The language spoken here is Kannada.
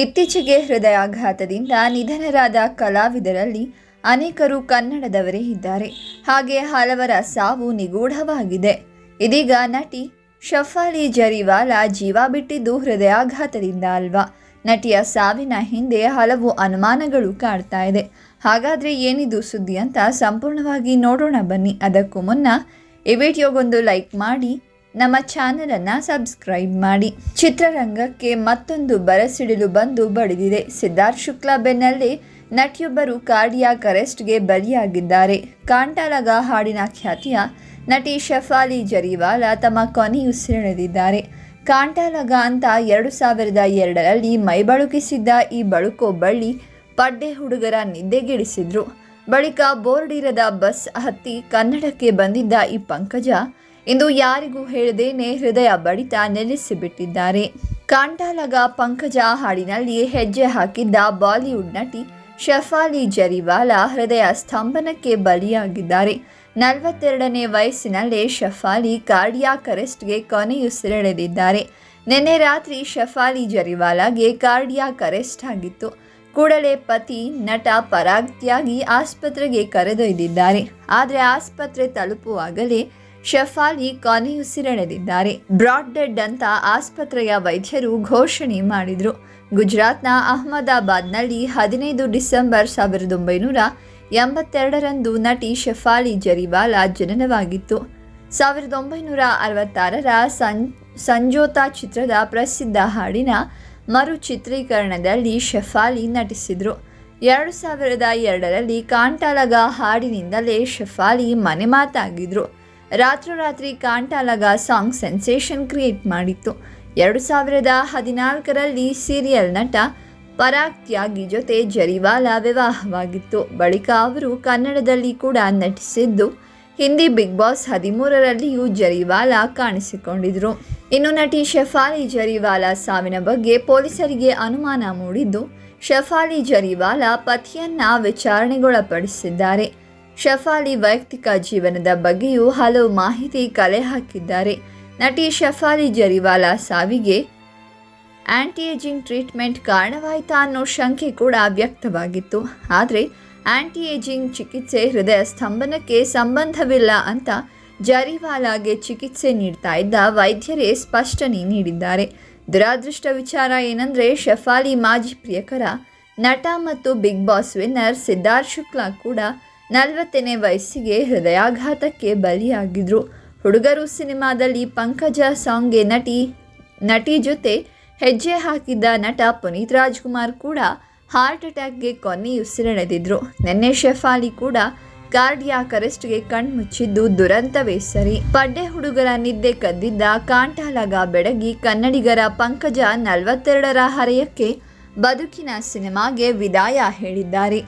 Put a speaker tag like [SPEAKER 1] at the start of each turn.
[SPEAKER 1] ಇತ್ತೀಚೆಗೆ ಹೃದಯಾಘಾತದಿಂದ ನಿಧನರಾದ ಕಲಾವಿದರಲ್ಲಿ ಅನೇಕರು ಕನ್ನಡದವರೇ ಇದ್ದಾರೆ. ಹಾಗೆ ಹಲವರ ಸಾವು ನಿಗೂಢವಾಗಿದೆ. ಇದೀಗ ನಟಿ ಶಫಾಲಿ ಜರಿವಾಲಾ ಜೀವ ಬಿಟ್ಟಿದ್ದು ಹೃದಯಾಘಾತದಿಂದ ಅಲ್ವಾ? ನಟಿಯ ಸಾವಿನ ಹಿಂದೆ ಹಲವು ಅನುಮಾನಗಳು ಕಾಡ್ತಾ ಇದೆ. ಹಾಗಾದರೆ ಏನಿದು ಸುದ್ದಿ ಅಂತ ಸಂಪೂರ್ಣವಾಗಿ ನೋಡೋಣ ಬನ್ನಿ. ಅದಕ್ಕೂ ಮುನ್ನ ಈ ವಿಡಿಯೋಗೊಂದು ಲೈಕ್ ಮಾಡಿ ನಮ್ಮ ಚಾನಲನ್ನು ಸಬ್ಸ್ಕ್ರೈಬ್ ಮಾಡಿ. ಚಿತ್ರರಂಗಕ್ಕೆ ಮತ್ತೊಂದು ಬರಸಿಡಿಲು ಬಂದು ಬಡಿದಿದೆ. ಸಿದ್ಧಾರ್ಥ್ ಶುಕ್ಲಾ ಬೆನ್ನಲ್ಲಿ ನಟಿಯೊಬ್ಬರು ಕಾರ್ಡಿಯಾಕ್ ಅರೆಸ್ಟ್ಗೆ ಬಲಿಯಾಗಿದ್ದಾರೆ. ಕಾಂಟಾಲಗ ಹಾಡಿನ ಖ್ಯಾತಿಯ ನಟಿ ಶಫಾಲಿ ಜರಿವಾಲ ತಮ್ಮ ಕೊನೆಯುಸಿರೆಳೆದಿದ್ದಾರೆ ಕಾಂಟಾಲಗ ಅಂತ ಎರಡು ಸಾವಿರದ ಎರಡರಲ್ಲಿ ಮೈಬಳುಕಿಸಿದ್ದ ಈ ಬಳುಕೋ ಬಳ್ಳಿ ಪಡ್ಡೆ ಹುಡುಗರ ನಿದ್ದೆಗೆಡಿಸಿದ್ರು. ಬಳಿಕ ಬೋರ್ಡ್ ಇರದ ಬಸ್ ಹತ್ತಿ ಕನ್ನಡಕ್ಕೆ ಬಂದಿದ್ದ ಈ ಪಂಕಜ ಇಂದು ಯಾರಿಗೂ ಹೇಳದೇನೆ ಹೃದಯ ಬಡಿತ ನಿಲ್ಲಿಸಿಬಿಟ್ಟಿದ್ದಾರೆ ಕಾಂಟಾಲಗ ಪಂಕಜ ಹಾಡಿನಲ್ಲಿ ಹೆಜ್ಜೆ ಹಾಕಿದ್ದ ಬಾಲಿವುಡ್ ನಟಿ ಶಫಾಲಿ ಜರಿವಾಲಾ ಹೃದಯ ಸ್ತಂಭನಕ್ಕೆ ಬಲಿಯಾಗಿದ್ದಾರೆ. ನಲವತ್ತೆರಡನೇ ವಯಸ್ಸಿನಲ್ಲೇ ಶಫಾಲಿ ಕಾರ್ಡಿಯಾಕ್ ಅರೆಸ್ಟ್ಗೆ ಕೊನೆಯುಸಿರೆಳೆದಿದ್ದಾರೆ ನಿನ್ನೆ ರಾತ್ರಿ ಶಫಾಲಿ ಜರಿವಾಲಾಗೆ ಕಾರ್ಡಿಯಾಕ್ ಅರೆಸ್ಟ್ ಆಗಿತ್ತು. ಕೂಡಲೇ ಪತಿ, ನಟ ಪರಾಗ್ ತ್ಯಾಗಿ ಆಸ್ಪತ್ರೆಗೆ ಕರೆದೊಯ್ದಿದ್ದಾರೆ. ಆದರೆ ಆಸ್ಪತ್ರೆ ತಲುಪುವಾಗಲೇ ಶಫಾಲಿ ಕೊನೆಯುಸಿರೆಳೆದಿದ್ದಾರೆ ಬ್ರಾಡ್ ಡೆಡ್ ಅಂತ ಆಸ್ಪತ್ರೆಯ ವೈದ್ಯರು ಘೋಷಣೆ ಮಾಡಿದರು. ಗುಜರಾತ್ನ ಅಹಮದಾಬಾದ್ನಲ್ಲಿ ಹದಿನೈದು ಡಿಸೆಂಬರ್ ಸಾವಿರದ ಒಂಬೈನೂರ ಎಂಬತ್ತೆರಡರಂದು ನಟಿ ಶಫಾಲಿ ಜರಿವಾಲಾ ಜನನವಾಗಿತ್ತು ಸಾವಿರದ ಒಂಬೈನೂರ ಅರವತ್ತಾರರ ಸಂ, ಸಂಜೋತಾ ಚಿತ್ರದ ಪ್ರಸಿದ್ಧ ಹಾಡಿನ ಮರು ಚಿತ್ರೀಕರಣದಲ್ಲಿ ಶಫಾಲಿ ನಟಿಸಿದರು. ಎರಡು ಸಾವಿರದ ಎರಡರಲ್ಲಿ ಕಾಂಟಾಲಗ ಹಾಡಿನಿಂದಲೇ ಶಫಾಲಿ ಮನೆ ಮಾತಾಗಿದ್ರು. ರಾತ್ರೋರಾತ್ರಿ ಕಾಂಟಾಲಗ ಸಾಂಗ್ ಸೆನ್ಸೇಷನ್ ಕ್ರಿಯೇಟ್ ಮಾಡಿತ್ತು. ಎರಡು ಸಾವಿರದ ಹದಿನಾಲ್ಕರಲ್ಲಿ ಸೀರಿಯಲ್ ನಟ ಪರಾಗ್ ತ್ಯಾಗಿ ಜೊತೆ ಜರಿವಾಲ ವಿವಾಹವಾಗಿತ್ತು. ಬಳಿಕ ಅವರು ಕನ್ನಡದಲ್ಲಿ ಕೂಡ ನಟಿಸಿದ್ದು. ಹಿಂದಿ ಬಿಗ್ ಬಾಸ್ ಹದಿಮೂರರಲ್ಲಿಯೂ ಜರಿವಾಲಾ ಕಾಣಿಸಿಕೊಂಡಿದ್ರು. ಇನ್ನು ನಟಿ ಶಫಾಲಿ ಜರಿವಾಲಾ ಸಾವಿನ ಬಗ್ಗೆ ಪೊಲೀಸರಿಗೆ ಅನುಮಾನ ಮೂಡಿದ್ದು, ಶಫಾಲಿ ಜರಿವಾಲಾ ಪತಿಯನ್ನ ವಿಚಾರಣೆಗೊಳಪಡಿಸಿದ್ದಾರೆ. ಶಫಾಲಿ ವೈಯಕ್ತಿಕ ಜೀವನದ ಬಗ್ಗೆಯೂ ಹಲವು ಮಾಹಿತಿ ಕಲೆ ಹಾಕಿದ್ದಾರೆ. ನಟಿ ಶಫಾಲಿ ಜರಿವಾಲಾ ಸಾವಿಗೆ ಆಂಟಿ ಏಜಿಂಗ್ ಟ್ರೀಟ್ಮೆಂಟ್ ಕಾರಣವಾಯಿತಾ ಅನ್ನೋ ಶಂಕೆ ಕೂಡ ವ್ಯಕ್ತವಾಗಿತ್ತು. ಆದರೆ ಆಂಟಿ ಏಜಿಂಗ್ ಚಿಕಿತ್ಸೆ ಹೃದಯ ಸ್ತಂಭನಕ್ಕೆ ಸಂಬಂಧವಿಲ್ಲ ಅಂತ ಜರಿವಾಲಾಗೆ ಚಿಕಿತ್ಸೆ ನೀಡ್ತಾ ಇದ್ದ ವೈದ್ಯರೇ ಸ್ಪಷ್ಟನೆ ನೀಡಿದ್ದಾರೆ. ದುರಾದೃಷ್ಟ ವಿಚಾರ ಏನಂದರೆ ಶಫಾಲಿ ಮಾಜಿ ಪ್ರಿಯಕರ ನಟ ಮತ್ತು big boss winner Siddharth Shukla ಕೂಡ ನಲವತ್ತನೇ ವಯಸ್ಸಿಗೆ ಹೃದಯಾಘಾತಕ್ಕೆ ಬಲಿಯಾಗಿದ್ರು. ಹುಡುಗರು ಸಿನಿಮಾದಲ್ಲಿ ಪಂಕಜ ಸಾಂಗ್ಗೆ ನಟಿ ನಟಿ ಜೊತೆ ಹೆಜ್ಜೆ ಹಾಕಿದ್ದ ನಟ ಪುನೀತ್ ರಾಜ್ಕುಮಾರ್ ಕೂಡ ಹಾರ್ಟ್ ಅಟ್ಯಾಕ್ಗೆ ಕೊನೆಯುಸಿರೆಳೆದಿದ್ರು ನಿನ್ನೆ ಶೆಫಾಲಿ ಕೂಡ ಕಾರ್ಡಿಯಾಕ್ ಅರೆಸ್ಟ್ಗೆ ಕಣ್ಮುಚ್ಚಿದ್ದು ದುರಂತವೇ ಸರಿ. ಪಡ್ಡೆ ಹುಡುಗರ ನಿದ್ದೆ ಕದ್ದಿದ್ದ ಕಾಂಟಾಲಗ ಬೆಡಗಿ ಕನ್ನಡಿಗರ ಪಂಕಜ ನಲವತ್ತೆರಡರ ಹರೆಯಕ್ಕೆ ಬದುಕಿನ ಸಿನಿಮಾಗೆ ವಿದಾಯ ಹೇಳಿದ್ದಾರೆ.